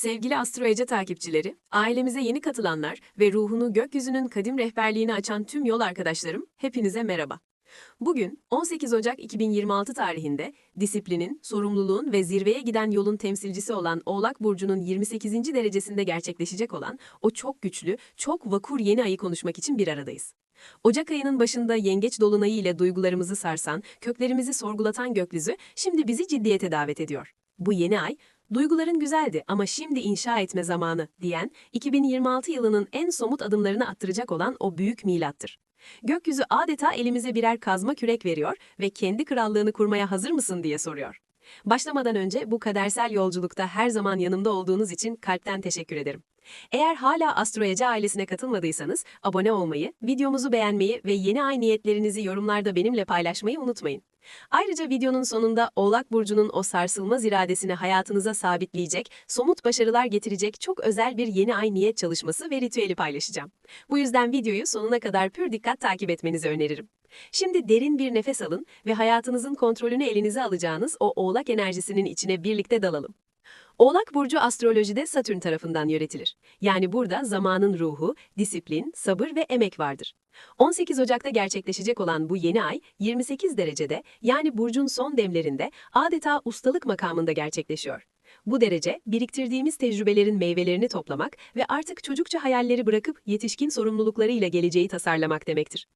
Sevgili Astro Ece takipçileri, ailemize yeni katılanlar ve ruhunu gökyüzünün kadim rehberliğine açan tüm yol arkadaşlarım, hepinize merhaba. Bugün 18 Ocak 2026 tarihinde disiplinin, sorumluluğun ve zirveye giden yolun temsilcisi olan Oğlak Burcu'nun 28. derecesinde gerçekleşecek olan o çok güçlü, çok vakur yeni ayı konuşmak için bir aradayız. Ocak ayının başında yengeç dolunayı ile duygularımızı sarsan, köklerimizi sorgulatan gökyüzü şimdi bizi ciddiyete davet ediyor. Bu yeni ay, duyguların güzeldi ama şimdi inşa etme zamanı diyen 2026 yılının en somut adımlarını attıracak olan o büyük milattır. Gökyüzü adeta elimize birer kazma kürek veriyor ve kendi krallığını kurmaya hazır mısın diye soruyor. Başlamadan önce bu kadersel yolculukta her zaman yanımda olduğunuz için kalpten teşekkür ederim. Eğer hala Astro Ece ailesine katılmadıysanız abone olmayı, videomuzu beğenmeyi ve yeni ay niyetlerinizi yorumlarda benimle paylaşmayı unutmayın. Ayrıca videonun sonunda Oğlak Burcu'nun o sarsılmaz iradesini hayatınıza sabitleyecek, somut başarılar getirecek çok özel bir yeni ay niyet çalışması ve ritüeli paylaşacağım. Bu yüzden videoyu sonuna kadar pür dikkat takip etmenizi öneririm. Şimdi derin bir nefes alın ve hayatınızın kontrolünü elinize alacağınız o Oğlak enerjisinin içine birlikte dalalım. Oğlak Burcu astrolojide Satürn tarafından yönetilir. Yani burada zamanın ruhu, disiplin, sabır ve emek vardır. 18 Ocak'ta gerçekleşecek olan bu yeni ay 28 derecede yani burcun son demlerinde adeta ustalık makamında gerçekleşiyor. Bu derece biriktirdiğimiz tecrübelerin meyvelerini toplamak ve artık çocukça hayalleri bırakıp yetişkin sorumluluklarıyla geleceği tasarlamak demektir.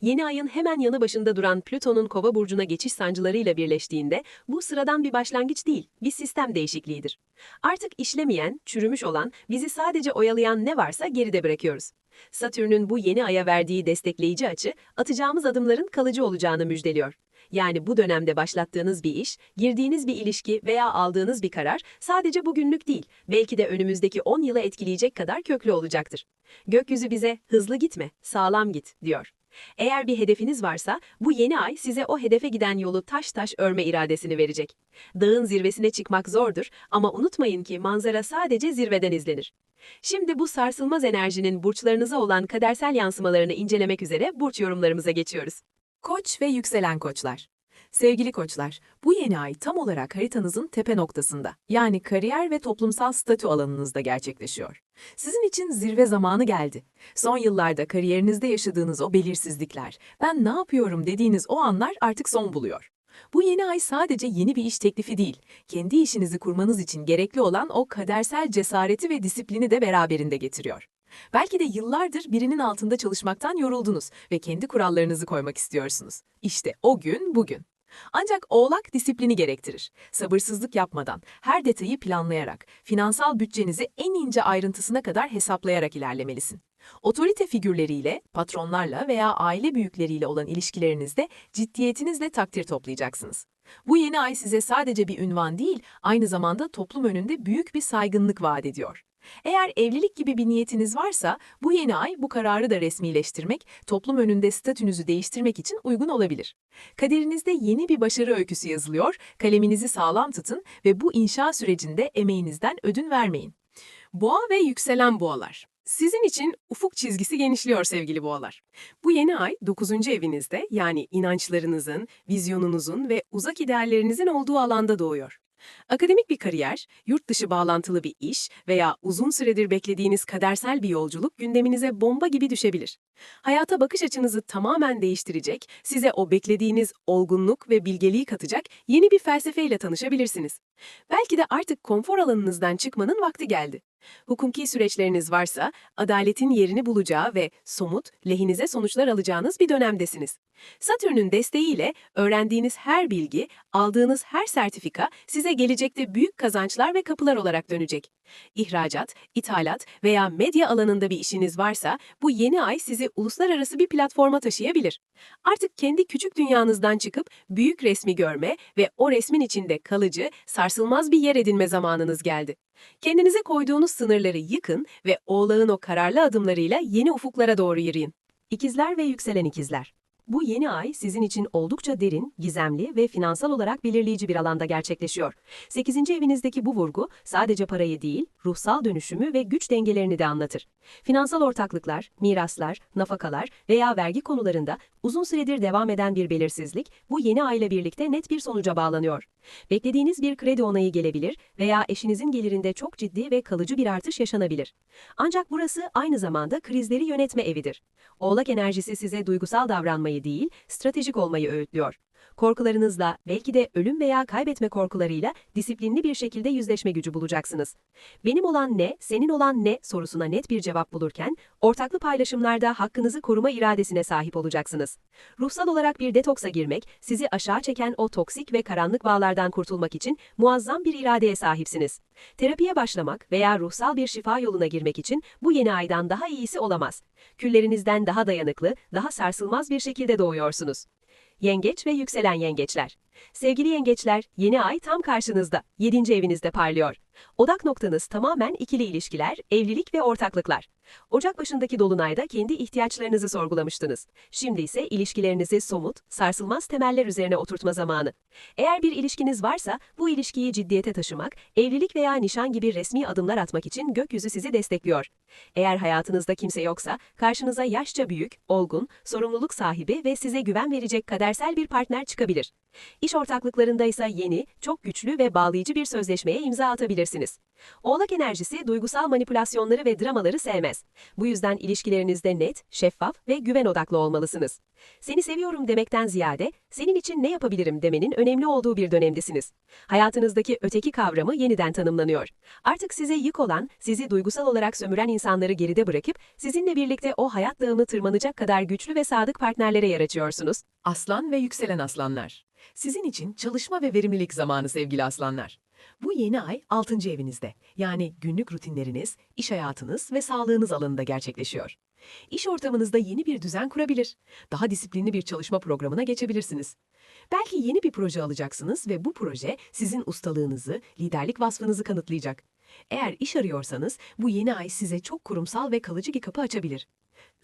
Yeni ayın hemen yanı başında duran Plüton'un Kova burcuna geçiş sancılarıyla birleştiğinde bu sıradan bir başlangıç değil, bir sistem değişikliğidir. Artık işlemeyen, çürümüş olan, bizi sadece oyalayan ne varsa geride bırakıyoruz. Satürn'ün bu yeni aya verdiği destekleyici açı, atacağımız adımların kalıcı olacağını müjdeliyor. Yani bu dönemde başlattığınız bir iş, girdiğiniz bir ilişki veya aldığınız bir karar sadece bugünlük değil, belki de önümüzdeki 10 yıla etkileyecek kadar köklü olacaktır. Gökyüzü bize hızlı gitme, sağlam git diyor. Eğer bir hedefiniz varsa bu yeni ay size o hedefe giden yolu taş taş örme iradesini verecek. Dağın zirvesine çıkmak zordur ama unutmayın ki manzara sadece zirveden izlenir. Şimdi bu sarsılmaz enerjinin burçlarınıza olan kadersel yansımalarını incelemek üzere burç yorumlarımıza geçiyoruz. Koç ve yükselen koçlar. Sevgili koçlar, bu yeni ay tam olarak haritanızın tepe noktasında, yani kariyer ve toplumsal statü alanınızda gerçekleşiyor. Sizin için zirve zamanı geldi. Son yıllarda kariyerinizde yaşadığınız o belirsizlikler, ben ne yapıyorum dediğiniz o anlar artık son buluyor. Bu yeni ay sadece yeni bir iş teklifi değil, kendi işinizi kurmanız için gerekli olan o kadersel cesareti ve disiplini de beraberinde getiriyor. Belki de yıllardır birinin altında çalışmaktan yoruldunuz ve kendi kurallarınızı koymak istiyorsunuz. İşte o gün bugün. Ancak oğlak disiplini gerektirir. Sabırsızlık yapmadan, her detayı planlayarak, finansal bütçenizi en ince ayrıntısına kadar hesaplayarak ilerlemelisin. Otorite figürleriyle, patronlarla veya aile büyükleriyle olan ilişkilerinizde ciddiyetinizle takdir toplayacaksınız. Bu yeni ay size sadece bir ünvan değil, aynı zamanda toplum önünde büyük bir saygınlık vaat ediyor. Eğer evlilik gibi bir niyetiniz varsa, bu yeni ay bu kararı da resmileştirmek, toplum önünde statünüzü değiştirmek için uygun olabilir. Kaderinizde yeni bir başarı öyküsü yazılıyor, kaleminizi sağlam tutun ve bu inşa sürecinde emeğinizden ödün vermeyin. Boğa ve yükselen boğalar. Sizin için ufuk çizgisi genişliyor sevgili boğalar. Bu yeni ay 9. evinizde yani inançlarınızın, vizyonunuzun ve uzak ideallerinizin olduğu alanda doğuyor. Akademik bir kariyer, yurt dışı bağlantılı bir iş veya uzun süredir beklediğiniz kadersel bir yolculuk gündeminize bomba gibi düşebilir. Hayata bakış açınızı tamamen değiştirecek, size o beklediğiniz olgunluk ve bilgeliği katacak yeni bir felsefeyle tanışabilirsiniz. Belki de artık konfor alanınızdan çıkmanın vakti geldi. Hukuki süreçleriniz varsa, adaletin yerini bulacağı ve somut, lehinize sonuçlar alacağınız bir dönemdesiniz. Satürn'ün desteğiyle öğrendiğiniz her bilgi, aldığınız her sertifika size gelecekte büyük kazançlar ve kapılar olarak dönecek. İhracat, ithalat veya medya alanında bir işiniz varsa bu yeni ay sizi uluslararası bir platforma taşıyabilir. Artık kendi küçük dünyanızdan çıkıp büyük resmi görme ve o resmin içinde kalıcı, sarsılmaz bir yer edinme zamanınız geldi. Kendinize koyduğunuz sınırları yıkın ve oğlağın o kararlı adımlarıyla yeni ufuklara doğru yürüyün. İkizler ve yükselen ikizler. Bu yeni ay sizin için oldukça derin, gizemli ve finansal olarak belirleyici bir alanda gerçekleşiyor. 8. evinizdeki bu vurgu sadece parayı değil, ruhsal dönüşümü ve güç dengelerini de anlatır. Finansal ortaklıklar, miraslar, nafakalar veya vergi konularında Uzun süredir devam eden bir belirsizlik bu yeni ay ile birlikte net bir sonuca bağlanıyor. Beklediğiniz bir kredi onayı gelebilir veya eşinizin gelirinde çok ciddi ve kalıcı bir artış yaşanabilir. Ancak burası aynı zamanda krizleri yönetme evidir. Oğlak enerjisi size duygusal davranmayı değil, stratejik olmayı öğütlüyor. Korkularınızla, belki de ölüm veya kaybetme korkularıyla disiplinli bir şekilde yüzleşme gücü bulacaksınız. Benim olan ne, senin olan ne sorusuna net bir cevap bulurken, ortaklı paylaşımlarda hakkınızı koruma iradesine sahip olacaksınız. Ruhsal olarak bir detoksa girmek, sizi aşağı çeken o toksik ve karanlık bağlardan kurtulmak için muazzam bir iradeye sahipsiniz. Terapiye başlamak veya ruhsal bir şifa yoluna girmek için bu yeni aydan daha iyisi olamaz. Küllerinizden daha dayanıklı, daha sarsılmaz bir şekilde doğuyorsunuz. Yengeç ve yükselen yengeçler. Sevgili yengeçler, yeni ay tam karşınızda, 7. evinizde parlıyor. Odak noktanız tamamen ikili ilişkiler, evlilik ve ortaklıklar. Ocak başındaki dolunayda kendi ihtiyaçlarınızı sorgulamıştınız. Şimdi ise ilişkilerinizi somut, sarsılmaz temeller üzerine oturtma zamanı. Eğer bir ilişkiniz varsa bu ilişkiyi ciddiyete taşımak, evlilik veya nişan gibi resmi adımlar atmak için gökyüzü sizi destekliyor. Eğer hayatınızda kimse yoksa, karşınıza yaşça büyük, olgun, sorumluluk sahibi ve size güven verecek kadersel bir partner çıkabilir. İş ortaklıklarında ise yeni, çok güçlü ve bağlayıcı bir sözleşmeye imza atabilirsiniz. Oğlak enerjisi duygusal manipülasyonları ve dramaları sevmez. Bu yüzden ilişkilerinizde net, şeffaf ve güven odaklı olmalısınız. Seni seviyorum demekten ziyade, senin için ne yapabilirim demenin önemli olduğu bir dönemdesiniz. Hayatınızdaki öteki kavramı yeniden tanımlanıyor. Artık size yük olan, sizi duygusal olarak sömüren insanları geride bırakıp, sizinle birlikte o hayat dağını tırmanacak kadar güçlü ve sadık partnerlere yer açıyorsunuz. Aslan ve yükselen aslanlar. Sizin için çalışma ve verimlilik zamanı sevgili aslanlar. Bu yeni ay 6. evinizde. Yani günlük rutinleriniz, iş hayatınız ve sağlığınız alanında gerçekleşiyor. İş ortamınızda yeni bir düzen kurabilir. Daha disiplinli bir çalışma programına geçebilirsiniz. Belki yeni bir proje alacaksınız ve bu proje sizin ustalığınızı, liderlik vasfınızı kanıtlayacak. Eğer iş arıyorsanız bu yeni ay size çok kurumsal ve kalıcı bir kapı açabilir.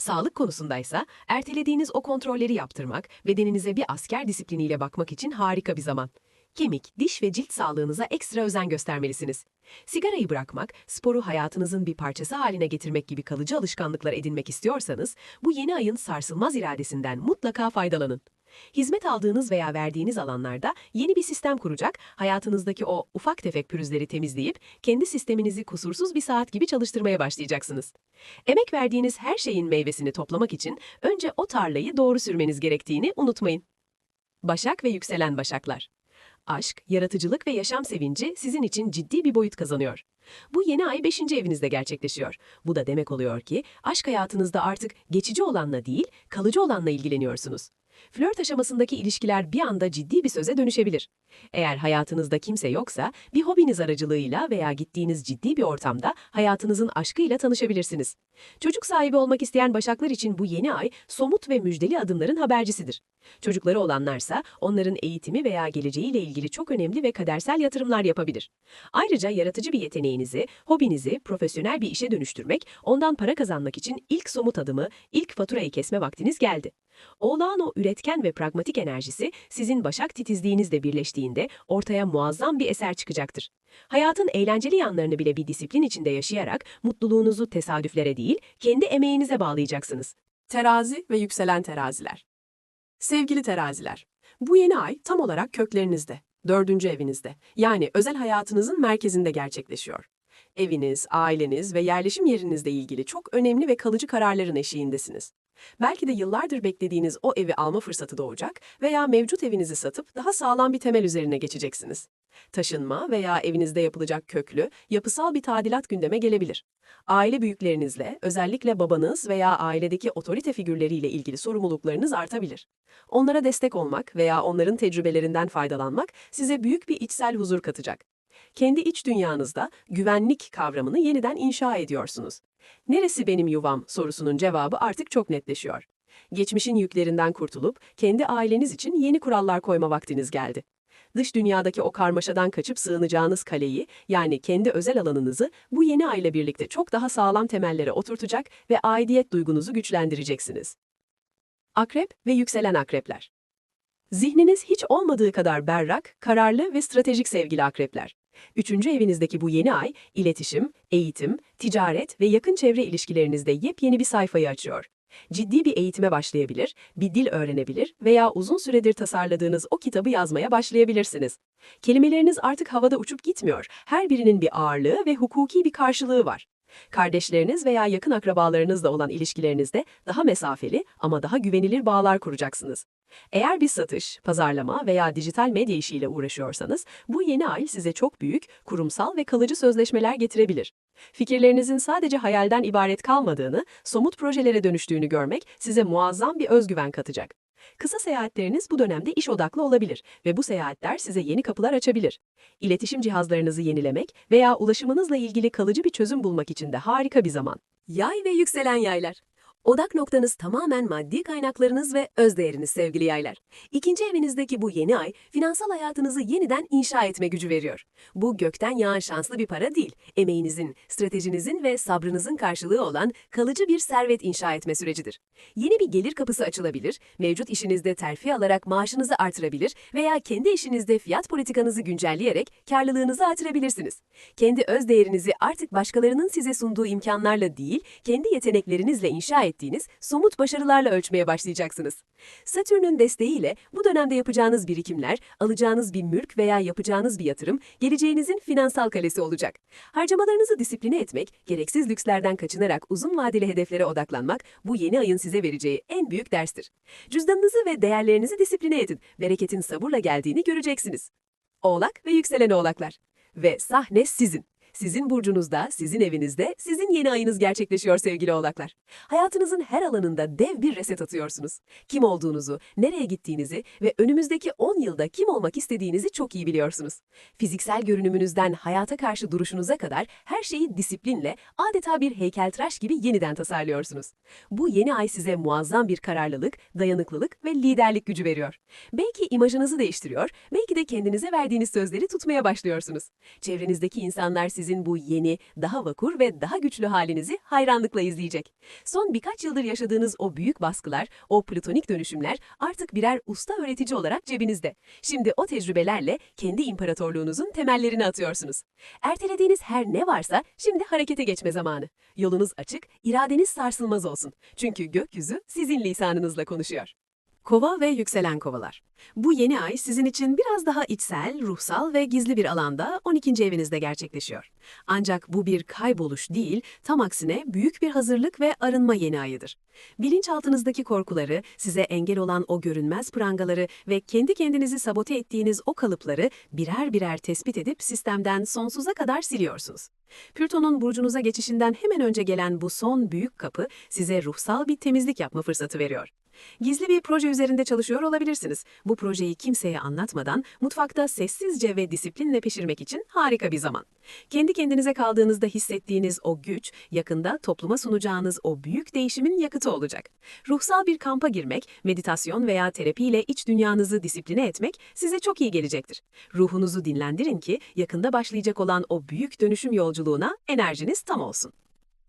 Sağlık konusundaysa ertelediğiniz o kontrolleri yaptırmak, bedeninize bir asker disipliniyle bakmak için harika bir zaman. Kemik, diş ve cilt sağlığınıza ekstra özen göstermelisiniz. Sigarayı bırakmak, sporu hayatınızın bir parçası haline getirmek gibi kalıcı alışkanlıklar edinmek istiyorsanız, bu yeni ayın sarsılmaz iradesinden mutlaka faydalanın. Hizmet aldığınız veya verdiğiniz alanlarda yeni bir sistem kuracak, hayatınızdaki o ufak tefek pürüzleri temizleyip kendi sisteminizi kusursuz bir saat gibi çalıştırmaya başlayacaksınız. Emek verdiğiniz her şeyin meyvesini toplamak için önce o tarlayı doğru sürmeniz gerektiğini unutmayın. Başak ve yükselen başaklar. Aşk, yaratıcılık ve yaşam sevinci sizin için ciddi bir boyut kazanıyor. Bu yeni ay 5. evinizde gerçekleşiyor. Bu da demek oluyor ki aşk hayatınızda artık geçici olanla değil, kalıcı olanla ilgileniyorsunuz. Flört aşamasındaki ilişkiler bir anda ciddi bir söze dönüşebilir. Eğer hayatınızda kimse yoksa, bir hobiniz aracılığıyla veya gittiğiniz ciddi bir ortamda hayatınızın aşkıyla tanışabilirsiniz. Çocuk sahibi olmak isteyen başaklar için bu yeni ay somut ve müjdeli adımların habercisidir. Çocukları olanlarsa onların eğitimi veya geleceğiyle ilgili çok önemli ve kadersel yatırımlar yapabilir. Ayrıca yaratıcı bir yeteneğinizi, hobinizi profesyonel bir işe dönüştürmek, ondan para kazanmak için ilk somut adımı, ilk faturayı kesme vaktiniz geldi. Oğlağın o üretken ve pragmatik enerjisi sizin başak titizliğinizle birleştiğinde ortaya muazzam bir eser çıkacaktır. Hayatın eğlenceli yanlarını bile bir disiplin içinde yaşayarak mutluluğunuzu tesadüflere değil, kendi emeğinize bağlayacaksınız. Terazi ve yükselen teraziler. Sevgili teraziler, bu yeni ay tam olarak köklerinizde, dördüncü evinizde, yani özel hayatınızın merkezinde gerçekleşiyor. Eviniz, aileniz ve yerleşim yerinizle ilgili çok önemli ve kalıcı kararların eşiğindesiniz. Belki de yıllardır beklediğiniz o evi alma fırsatı doğacak veya mevcut evinizi satıp daha sağlam bir temel üzerine geçeceksiniz. Taşınma veya evinizde yapılacak köklü, yapısal bir tadilat gündeme gelebilir. Aile büyüklerinizle, özellikle babanız veya ailedeki otorite figürleriyle ilgili sorumluluklarınız artabilir. Onlara destek olmak veya onların tecrübelerinden faydalanmak size büyük bir içsel huzur katacak. Kendi iç dünyanızda güvenlik kavramını yeniden inşa ediyorsunuz. Neresi benim yuvam sorusunun cevabı artık çok netleşiyor. Geçmişin yüklerinden kurtulup kendi aileniz için yeni kurallar koyma vaktiniz geldi. Dış dünyadaki o karmaşadan kaçıp sığınacağınız kaleyi, yani kendi özel alanınızı bu yeni ayla birlikte çok daha sağlam temellere oturtacak ve aidiyet duygunuzu güçlendireceksiniz. Akrep ve yükselen akrepler. Zihniniz hiç olmadığı kadar berrak, kararlı ve stratejik sevgili akrepler. Üçüncü evinizdeki bu yeni ay, iletişim, eğitim, ticaret ve yakın çevre ilişkilerinizde yepyeni bir sayfayı açıyor. Ciddi bir eğitime başlayabilir, bir dil öğrenebilir veya uzun süredir tasarladığınız o kitabı yazmaya başlayabilirsiniz. Kelimeleriniz artık havada uçup gitmiyor. Her birinin bir ağırlığı ve hukuki bir karşılığı var. Kardeşleriniz veya yakın akrabalarınızla olan ilişkilerinizde daha mesafeli ama daha güvenilir bağlar kuracaksınız. Eğer bir satış, pazarlama veya dijital medya işiyle uğraşıyorsanız, bu yeni ay size çok büyük, kurumsal ve kalıcı sözleşmeler getirebilir. Fikirlerinizin sadece hayalden ibaret kalmadığını, somut projelere dönüştüğünü görmek size muazzam bir özgüven katacak. Kısa seyahatleriniz bu dönemde iş odaklı olabilir ve bu seyahatler size yeni kapılar açabilir. İletişim cihazlarınızı yenilemek veya ulaşımınızla ilgili kalıcı bir çözüm bulmak için de harika bir zaman. Yay ve yükselen yaylar. Odak noktanız tamamen maddi kaynaklarınız ve özdeğeriniz sevgili yaylar. İkinci evinizdeki bu yeni ay finansal hayatınızı yeniden inşa etme gücü veriyor. Bu gökten yağan şanslı bir para değil, emeğinizin, stratejinizin ve sabrınızın karşılığı olan kalıcı bir servet inşa etme sürecidir. Yeni bir gelir kapısı açılabilir, mevcut işinizde terfi alarak maaşınızı artırabilir veya kendi işinizde fiyat politikanızı güncelleyerek karlılığınızı artırabilirsiniz. Kendi öz değerinizi artık başkalarının size sunduğu imkanlarla değil, kendi yeteneklerinizle inşa ettiğiniz somut başarılarla ölçmeye başlayacaksınız. Satürn'ün desteğiyle bu dönemde yapacağınız birikimler, alacağınız bir mülk veya yapacağınız bir yatırım, geleceğinizin finansal kalesi olacak. Harcamalarınızı disipline etmek, gereksiz lükslerden kaçınarak uzun vadeli hedeflere odaklanmak bu yeni ayın size vereceği en büyük derstir. Cüzdanınızı ve değerlerinizi disipline edin. Bereketin sabırla geldiğini göreceksiniz. Oğlak ve yükselen oğlaklar. Ve sahne sizin. Sizin burcunuzda, sizin evinizde, sizin yeni ayınız gerçekleşiyor sevgili oğlaklar. Hayatınızın her alanında dev bir reset atıyorsunuz. Kim olduğunuzu, nereye gittiğinizi ve önümüzdeki 10 yılda kim olmak istediğinizi çok iyi biliyorsunuz. Fiziksel görünümünüzden hayata karşı duruşunuza kadar her şeyi disiplinle, adeta bir heykeltıraş gibi yeniden tasarlıyorsunuz. Bu yeni ay size muazzam bir kararlılık, dayanıklılık ve liderlik gücü veriyor. Belki imajınızı değiştiriyor, belki de kendinize verdiğiniz sözleri tutmaya başlıyorsunuz. Çevrenizdeki insanlar sizin bu yeni, daha vakur ve daha güçlü halinizi hayranlıkla izleyecek. Son birkaç yıldır yaşadığınız o büyük baskılar, o platonik dönüşümler artık birer usta öğretici olarak cebinizde. Şimdi o tecrübelerle kendi imparatorluğunuzun temellerini atıyorsunuz. Ertelediğiniz her ne varsa şimdi harekete geçme zamanı. Yolunuz açık, iradeniz sarsılmaz olsun. Çünkü gökyüzü sizin lisanınızla konuşuyor. Kova ve yükselen kovalar. Bu yeni ay sizin için biraz daha içsel, ruhsal ve gizli bir alanda 12. evinizde gerçekleşiyor. Ancak bu bir kayboluş değil, tam aksine büyük bir hazırlık ve arınma yeni ayıdır. Bilinçaltınızdaki korkuları, size engel olan o görünmez prangaları ve kendi kendinizi sabote ettiğiniz o kalıpları birer birer tespit edip sistemden sonsuza kadar siliyorsunuz. Plüton'un burcunuza geçişinden hemen önce gelen bu son büyük kapı size ruhsal bir temizlik yapma fırsatı veriyor. Gizli bir proje üzerinde çalışıyor olabilirsiniz. Bu projeyi kimseye anlatmadan mutfakta sessizce ve disiplinle pişirmek için harika bir zaman. Kendi kendinize kaldığınızda hissettiğiniz o güç, yakında topluma sunacağınız o büyük değişimin yakıtı olacak. Ruhsal bir kampa girmek, meditasyon veya terapiyle iç dünyanızı disipline etmek size çok iyi gelecektir. Ruhunuzu dinlendirin ki yakında başlayacak olan o büyük dönüşüm yolculuğuna enerjiniz tam olsun.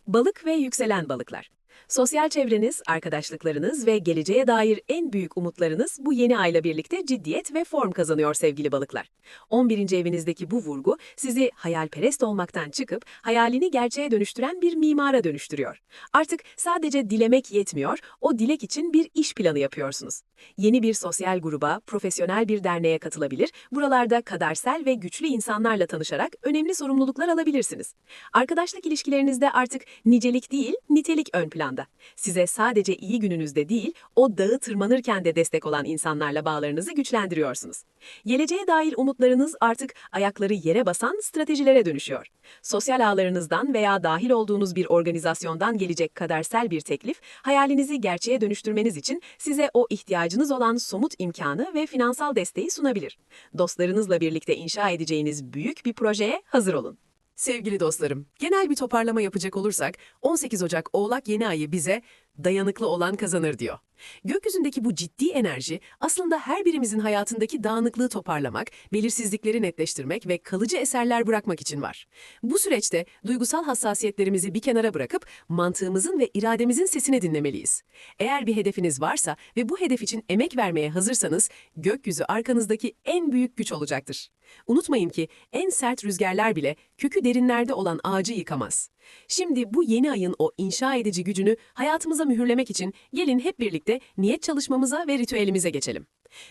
Balık ve yükselen balıklar. Sosyal çevreniz, arkadaşlıklarınız ve geleceğe dair en büyük umutlarınız bu yeni ayla birlikte ciddiyet ve form kazanıyor sevgili balıklar. 11. evinizdeki bu vurgu sizi hayalperest olmaktan çıkıp hayalini gerçeğe dönüştüren bir mimara dönüştürüyor. Artık sadece dilemek yetmiyor, o dilek için bir iş planı yapıyorsunuz. Yeni bir sosyal gruba, profesyonel bir derneğe katılabilir, buralarda kadersel ve güçlü insanlarla tanışarak önemli sorumluluklar alabilirsiniz. Arkadaşlık ilişkilerinizde artık nicelik değil, nitelik ön planda. Size sadece iyi gününüzde değil, o dağı tırmanırken de destek olan insanlarla bağlarınızı güçlendiriyorsunuz. Geleceğe dair umutlarınız artık ayakları yere basan stratejilere dönüşüyor. Sosyal ağlarınızdan veya dahil olduğunuz bir organizasyondan gelecek kadersel bir teklif, hayalinizi gerçeğe dönüştürmeniz için size o ihtiyacınız olan somut imkanı ve finansal desteği sunabilir. Dostlarınızla birlikte inşa edeceğiniz büyük bir projeye hazır olun. Sevgili dostlarım, genel bir toparlama yapacak olursak 18 Ocak Oğlak yeni ayı bize dayanıklı olan kazanır diyor. Gökyüzündeki bu ciddi enerji aslında her birimizin hayatındaki dağınıklığı toparlamak, belirsizlikleri netleştirmek ve kalıcı eserler bırakmak için var. Bu süreçte duygusal hassasiyetlerimizi bir kenara bırakıp mantığımızın ve irademizin sesini dinlemeliyiz. Eğer bir hedefiniz varsa ve bu hedef için emek vermeye hazırsanız gökyüzü arkanızdaki en büyük güç olacaktır. Unutmayın ki en sert rüzgarlar bile kökü derinlerde olan ağacı yıkamaz. Şimdi bu yeni ayın o inşa edici gücünü hayatımıza hayatımıza mühürlemek için gelin hep birlikte niyet çalışmamıza ve ritüelimize geçelim.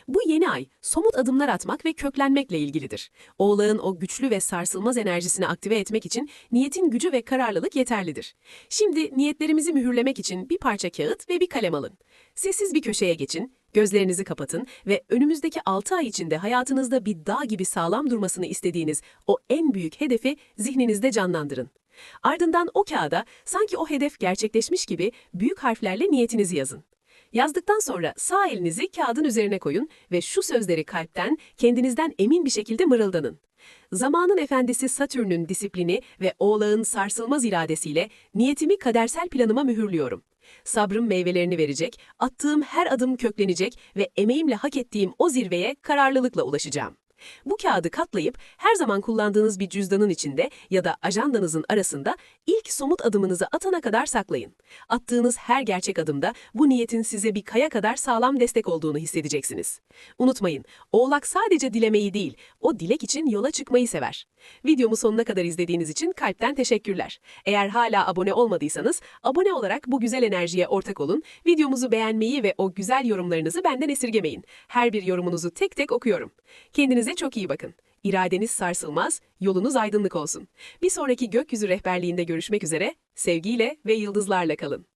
Bu yeni ay somut adımlar atmak ve köklenmekle ilgilidir. Oğlağın o güçlü ve sarsılmaz enerjisini aktive etmek için niyetin gücü ve kararlılık yeterlidir. Şimdi niyetlerimizi mühürlemek için bir parça kağıt ve bir kalem alın. Sessiz bir köşeye geçin, gözlerinizi kapatın ve önümüzdeki 6 ay içinde hayatınızda bir dağ gibi sağlam durmasını istediğiniz o en büyük hedefi zihninizde canlandırın. Ardından o kağıda sanki o hedef gerçekleşmiş gibi büyük harflerle niyetinizi yazın. Yazdıktan sonra sağ elinizi kağıdın üzerine koyun ve şu sözleri kalpten, kendinizden emin bir şekilde mırıldanın. Zamanın efendisi Satürn'ün disiplini ve Oğlağın sarsılmaz iradesiyle niyetimi kadersel planıma mühürlüyorum. Sabrım meyvelerini verecek, attığım her adım köklenecek ve emeğimle hak ettiğim o zirveye kararlılıkla ulaşacağım. Bu kağıdı katlayıp her zaman kullandığınız bir cüzdanın içinde ya da ajandanızın arasında ilk somut adımınızı atana kadar saklayın. Attığınız her gerçek adımda bu niyetin size bir kaya kadar sağlam destek olduğunu hissedeceksiniz. Unutmayın, Oğlak sadece dilemeyi değil, o dilek için yola çıkmayı sever. Videomu sonuna kadar izlediğiniz için kalpten teşekkürler. Eğer hala abone olmadıysanız, abone olarak bu güzel enerjiye ortak olun, videomuzu beğenmeyi ve o güzel yorumlarınızı benden esirgemeyin. Her bir yorumunuzu tek tek okuyorum. Kendinize çok iyi bakın. İradeniz sarsılmaz, yolunuz aydınlık olsun. Bir sonraki gökyüzü rehberliğinde görüşmek üzere, sevgiyle ve yıldızlarla kalın.